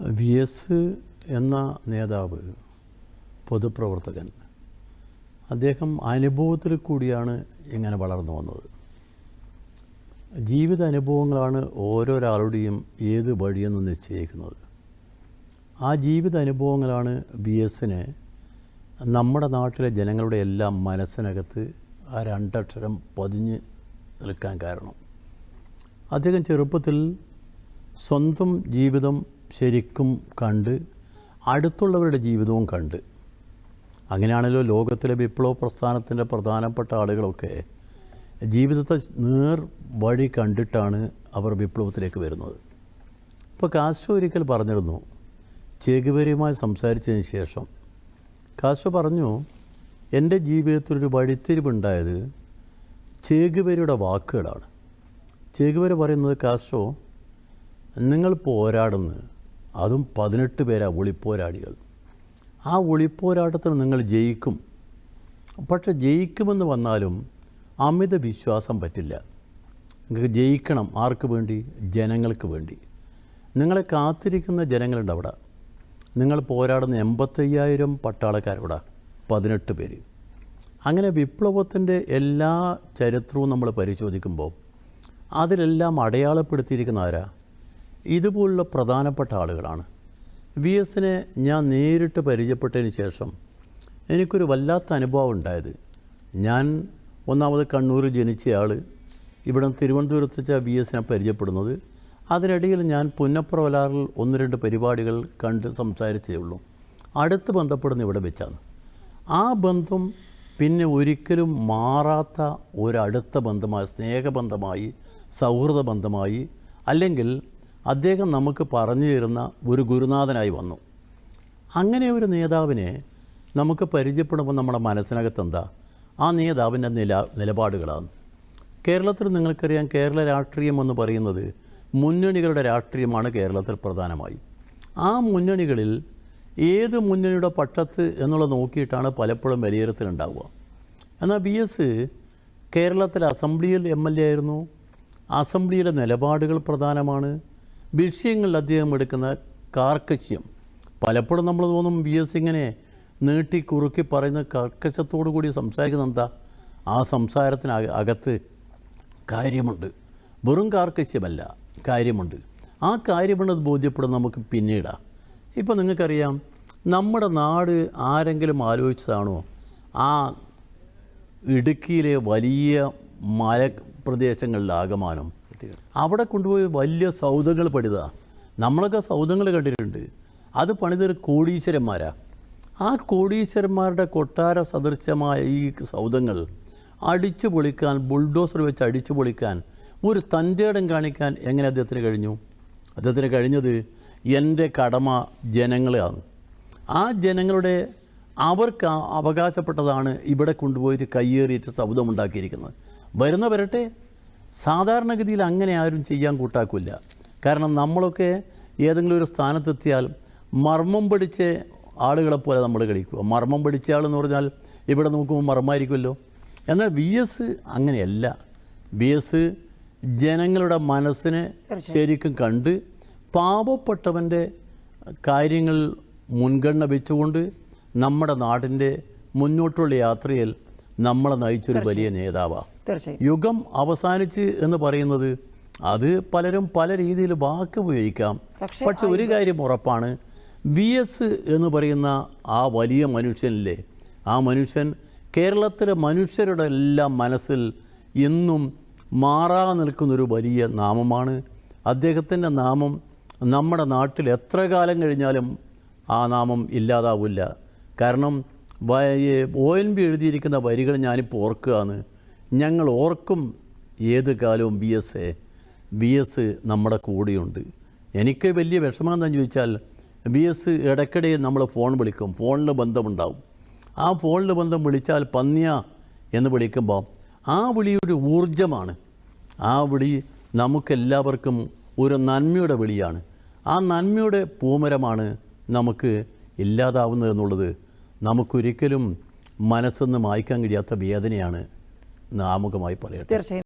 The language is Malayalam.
വി എസ് എന്ന നേതാവ് പൊതുപ്രവർത്തകൻ. അദ്ദേഹം അനുഭവത്തിൽ കൂടിയാണ് ഇങ്ങനെ വളർന്നു വന്നത്. ജീവിത അനുഭവങ്ങളാണ് ഓരോരാളുടെയും ഏത് വഴിയെന്ന് നിശ്ചയിക്കുന്നത്. ആ ജീവിത അനുഭവങ്ങളാണ് വി എസിനെ നമ്മുടെ നാട്ടിലെ ജനങ്ങളുടെ എല്ലാം മനസ്സിനകത്ത് ആ രണ്ടക്ഷരം പതിഞ്ഞ് നിൽക്കാൻ കാരണം. അദ്ദേഹം ചെറുപ്പത്തിൽ സ്വന്തം ജീവിതം ശരിക്കും കണ്ട് അടുത്തുള്ളവരുടെ ജീവിതവും കണ്ട്. അങ്ങനെയാണല്ലോ ലോകത്തിലെ വിപ്ലവ പ്രസ്ഥാനത്തിന്റെ പ്രധാനപ്പെട്ട ആളുകളൊക്കെ ജീവിതത്തെ നേർ വഴി കണ്ടിട്ടാണ് അവർ വിപ്ലവത്തിലേക്ക് വരുന്നത്. ഇപ്പോൾ കാശോ ഒരിക്കൽ പറഞ്ഞിരുന്നു ചേകുവരിയുമായി സംസാരിച്ചതിന് ശേഷം. കാശോ പറഞ്ഞു എന്റെ ജീവിതത്തിലൊരു വഴിത്തിരിവുണ്ടായത് ചേകുവരിയുടെ വാക്കുകളാണ്. ചേകുവരി പറയുന്നത് കാശോ നിങ്ങൾ പോരാടുന്നത് അതും പതിനെട്ട് പേരാ ഒളിപ്പോരാടികൾ ആ ഒളിപ്പോരാട്ടത്തിൽ നിങ്ങൾ ജയിക്കും. പക്ഷെ ജയിക്കുമെന്ന് വന്നാലും അമിത വിശ്വാസം പറ്റില്ല. നിങ്ങൾക്ക് ജയിക്കണം ആർക്ക് വേണ്ടി? ജനങ്ങൾക്ക് വേണ്ടി. നിങ്ങളെ കാത്തിരിക്കുന്ന ജനങ്ങളുണ്ട് അവിടെ. നിങ്ങൾ പോരാടുന്ന എൺപത്തയ്യായിരം പട്ടാളക്കാരവിടെ പതിനെട്ട് പേര്. അങ്ങനെ വിപ്ലവത്തിന്റെ എല്ലാ ചരിത്രവും നമ്മൾ പരിശോധിക്കുമ്പോൾ അതിലെല്ലാം അടയാളപ്പെടുത്തിയിരിക്കുന്ന ആരാ? ഇതുപോലുള്ള പ്രധാനപ്പെട്ട ആളുകളാണ്. വി എസിനെ ഞാൻ നേരിട്ട് പരിചയപ്പെട്ടതിന് ശേഷം എനിക്കൊരു വല്ലാത്ത അനുഭവം ഉണ്ടായത്. ഞാൻ ഒന്നാമത് കണ്ണൂർ ജനിച്ചയാൾ ഇവിടെ തിരുവനന്തപുരത്ത് വെച്ചാൽ വി എസിനെ പരിചയപ്പെടുന്നത്. അതിനിടയിൽ ഞാൻ പുന്നപ്രവലാറിൽ ഒന്ന് രണ്ട് പരിപാടികൾ കണ്ട് സംസാരിച്ചേ ഉള്ളൂ. അടുത്ത് ബന്ധപ്പെടുന്ന ഇവിടെ വെച്ചാണ്. ആ ബന്ധം പിന്നെ ഒരിക്കലും മാറാത്ത ഒരടുത്ത ബന്ധമായി സ്നേഹബന്ധമായി സൗഹൃദ ബന്ധമായി അല്ലെങ്കിൽ അദ്ദേഹം നമുക്ക് പറഞ്ഞു തരുന്ന ഒരു ഗുരുനാഥനായി വന്നു. അങ്ങനെ ഒരു നേതാവിനെ നമുക്ക് പരിചയപ്പെടുമ്പോൾ നമ്മുടെ മനസ്സിനകത്ത് എന്താ ആ നേതാവിന്റെ നില നിലപാടുകളാണ്. കേരളത്തിൽ നിങ്ങൾക്കറിയാം കേരള രാഷ്ട്രീയം എന്ന് പറയുന്നത് മുന്നണികളുടെ രാഷ്ട്രീയമാണ് കേരളത്തിൽ പ്രധാനമായി. ആ മുന്നണികളിൽ ഏത് മുന്നണിയുടെ പക്ഷത്ത് എന്നുള്ളത് നോക്കിയിട്ടാണ് പലപ്പോഴും വിലയിരുത്തലുണ്ടാവുക. എന്നാൽ ബി എസ് കേരളത്തിലെ അസംബ്ലിയിൽ എം എൽ എ ആയിരുന്നു. അസംബ്ലിയിലെ നിലപാടുകൾ പ്രധാനമാണ്. വിഷയങ്ങളിൽ അദ്ദേഹം എടുക്കുന്ന കാർക്കശ്യം. പലപ്പോഴും നമ്മൾ തോന്നും വി എസ് ഇങ്ങനെ നീട്ടി കുറുക്കി പറയുന്ന കർക്കശത്തോടു കൂടി സംസാരിക്കുന്ന എന്താ? ആ സംസാരത്തിന് അക- അകത്ത് കാര്യമുണ്ട്. വെറും കാർക്കശ്യമല്ല കാര്യമുണ്ട്. ആ കാര്യമുണ്ടത് ബോധ്യപ്പെടും നമുക്ക് പിന്നീടാണ് ഇപ്പോൾ നിങ്ങൾക്കറിയാം നമ്മുടെ നാട് ആരെങ്കിലും ആലോചിച്ചതാണോ? ആ ഇടുക്കിയിലെ വലിയ മല പ്രദേശങ്ങളിലാകമാനം അവിടെ കൊണ്ടുപോയി വലിയ സൗധങ്ങൾ പണിതാ. നമ്മളൊക്കെ സൗധങ്ങൾ കണ്ടിട്ടുണ്ട്. അത് പണിതൊരു കോടീശ്വരന്മാരാ. ആ കോടീശ്വരന്മാരുടെ കൊട്ടാര സദൃശമായ ഈ സൗധങ്ങൾ അടിച്ചു പൊളിക്കാൻ ബുൾഡോസർ വെച്ച് അടിച്ചു പൊളിക്കാൻ ഒരു തന്റെയിടം കാണിക്കാൻ എങ്ങനെ അദ്ദേഹത്തിന് കഴിഞ്ഞു? അദ്ദേഹത്തിന് കഴിഞ്ഞത് എന്റെ കടമ ജനങ്ങളെയാണ്. ആ ജനങ്ങളുടെ അവർക്ക് അവകാശപ്പെട്ടതാണ് ഇവിടെ കൊണ്ടുപോയിട്ട് കയ്യേറിയിട്ട് ശബ്ദമുണ്ടാക്കിയിരിക്കുന്നത് വരുന്ന വരട്ടെ. സാധാരണഗതിയിൽ അങ്ങനെ ആരും ചെയ്യാൻ കൂട്ടാക്കില്ല. കാരണം നമ്മളൊക്കെ ഏതെങ്കിലും ഒരു സ്ഥാനത്തെത്തിയാൽ മർമ്മം പിടിച്ച ആളുകളെ പോലെ നമ്മൾ കളിക്കുക. മർമ്മം പിടിച്ച ആളെന്ന് പറഞ്ഞാൽ ഇവിടെ നോക്കുമ്പോൾ മർമ്മമായിരിക്കുമല്ലോ. എന്നാൽ വി എസ് അങ്ങനെയല്ല. ബി എസ് ജനങ്ങളുടെ മനസ്സിനെ ശരിക്കും കണ്ട് പാവപ്പെട്ടവന്റെ കാര്യങ്ങൾ മുൻഗണന വെച്ചുകൊണ്ട് നമ്മുടെ നാടിന്റെ മുന്നോട്ടുള്ള യാത്രയിൽ നമ്മളെ നയിച്ചൊരു വലിയ നേതാവാണ് തീർച്ചയായും. യുഗം അവസാനിച്ച് എന്ന് പറയുന്നത് അത് പലരും പല രീതിയിൽ വാക്ക് ഉപയോഗിക്കാം. പക്ഷെ ഒരു കാര്യം ഉറപ്പാണ്. വി എസ് എന്ന് പറയുന്ന ആ വലിയ മനുഷ്യനില്ലേ ആ മനുഷ്യൻ കേരളത്തിലെ മനുഷ്യരുടെ എല്ലാം മനസ്സിൽ എന്നും മാറാ നിൽക്കുന്നൊരു വലിയ നാമമാണ്. അദ്ദേഹത്തിന്റെ നാമം നമ്മുടെ നാട്ടിൽ എത്ര കാലം കഴിഞ്ഞാലും ആ നാമം ഇല്ലാതാവില്ല. കാരണം ഒ എൻ ബി എഴുതിയിരിക്കുന്ന വരികൾ ഞാനിപ്പോൾ ഓർക്കുകയാണ്. ഞങ്ങൾ ഓർക്കും ഏത് കാലവും B S A. B S നമ്മുടെ കൂടെയുണ്ട്. എനിക്ക് വലിയ വിഷമം ചോദിച്ചാൽ ബി എസ് ഇടയ്ക്കിടെ നമ്മൾ ഫോൺ വിളിക്കും. ഫോണിൽ ബന്ധമുണ്ടാവും. ആ ഫോണിൽ ബന്ധം വിളിച്ചാൽ പന്നിയ എന്ന് വിളിക്കുമ്പോൾ ആ വിളി ഒരു ഊർജമാണ് ആ വിളി നമുക്കെല്ലാവർക്കും ഒരു നന്മയുടെ വിളിയാണ്. ആ നന്മയുടെ പൂമരമാണ് നമുക്ക് ഇല്ലാതാവുന്നത് എന്നുള്ളത് നമുക്കൊരിക്കലും മനസ്സൊന്ന് മായ്ക്കാൻ കഴിയാത്ത വേദനയാണ്. നാമുഖമായി പറയട്ടെ തീർച്ചയായും.